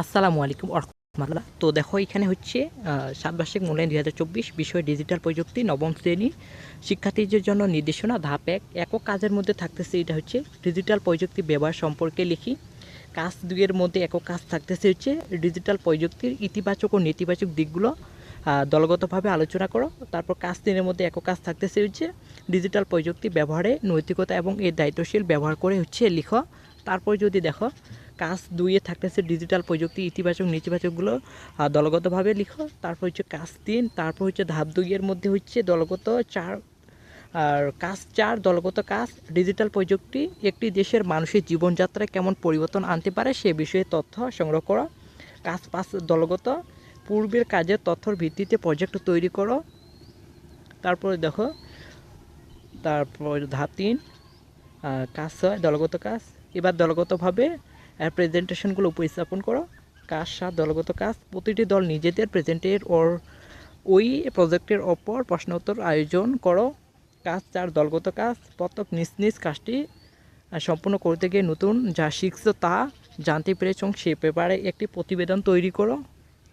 আসসালামু আলাইকুম রহমতুল্লাহ তো দেখো, এখানে হচ্ছে সাতবার্ষিক মূল্যায়ন দুই হাজার চব্বিশ, বিষয় ডিজিটাল প্রযুক্তি, নবম শ্রেণি, শিক্ষার্থীদের জন্য নির্দেশনা, ধাপ এক। একক কাজের মধ্যে থাকতেছে, এটা হচ্ছে ডিজিটাল প্রযুক্তি ব্যবহার সম্পর্কে লিখি। কাজ দুইয়ের মধ্যে একক কাজ থাকতেছে হচ্ছে ডিজিটাল প্রযুক্তির ইতিবাচক ও নেতিবাচক দিকগুলো দলগতভাবে আলোচনা করো। তারপর কাজ তিনের মধ্যে একক কাজ থাকতেছে হচ্ছে ডিজিটাল প্রযুক্তি ব্যবহারে নৈতিকতা এবং এর দায়িত্বশীল ব্যবহার করে হচ্ছে লিখো। তারপর যদি দেখো কাজ দুইয়ে থাকতেছে ডিজিটাল প্রযুক্তি, ইতিবাচক, নেতিবাচকগুলো দলগতভাবে লিখো। তারপর হচ্ছে কাজ তিন তারপর হচ্ছে ধাপ দুইয়ের মধ্যে হচ্ছে দলগত চার, আর কাজ চার, দলগত কাজ ডিজিটাল প্রযুক্তি, একটি দেশের মানুষের জীবনযাত্রায় কেমন পরিবর্তন আনতে পারে সে বিষয়ে তথ্য সংগ্রহ করো। কাজ পাঁচ, দলগত, পূর্বের কাজের তথ্যর ভিত্তিতে প্রজেক্ট তৈরি করো। তারপরে দেখো, তারপর ধাপ তিন কাজ ছয়, দলগত কাজ এবার দলগতভাবে প্রেজেন্টেশনগুলো উপস্থাপন করো। কাজ সাত, দলগত কাজ। প্রতিটি দল নিজেদের প্রেজেন্টের ওর, ওই প্রজেক্টের ওপর প্রশ্নোত্তর আয়োজন করো। কাজ চার, দলগত কাজ। প্রত্যেক নিজ নিজ কাজটি সম্পূর্ণ করতে গিয়ে নতুন যা শিখছো তা জানতে পেরেছ সে পেপারে একটি প্রতিবেদন তৈরি করো।